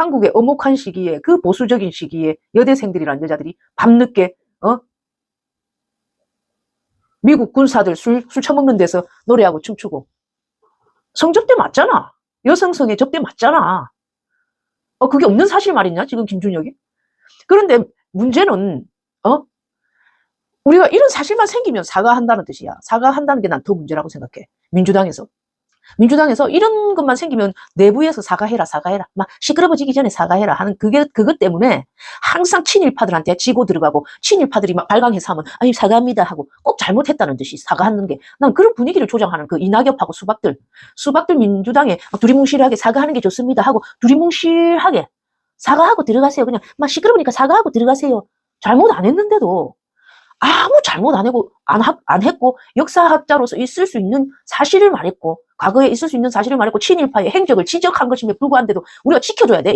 한국의 엄혹한 시기에 그 보수적인 시기에 여대생들이란 여자들이 밤늦게 어 미국 군사들 술, 술 처먹는 데서 노래하고 춤추고 성접대 맞잖아. 여성성의 접대 맞잖아. 어 그게 없는 사실 말이냐 지금 김준혁이? 그런데 문제는 어 우리가 이런 사실만 생기면 사과한다는 뜻이야. 사과한다는 게 난 더 문제라고 생각해. 민주당에서. 민주당에서 이런 것만 생기면 내부에서 사과해라, 사과해라. 막 시끄러워지기 전에 사과해라 하는 그게, 그것 때문에 항상 친일파들한테 지고 들어가고 친일파들이 막 발광해서 하면 아니, 사과합니다 하고 꼭 잘못했다는 듯이 사과하는 게 난 그런 분위기를 조장하는 그 이낙엽하고 수박들. 수박들 민주당에 막 두리뭉실하게 사과하는 게 좋습니다 하고 두리뭉실하게 사과하고 들어가세요. 그냥 막 시끄러우니까 사과하고 들어가세요. 잘못 안 했는데도 아무 잘못 안 했고, 안, 하- 안 했고, 역사학자로서 있을 수 있는 사실을 말했고, 과거에 있을 수 있는 사실을 말했고, 친일파의 행적을 지적한 것임에 불구한데도 우리가 지켜줘야 돼.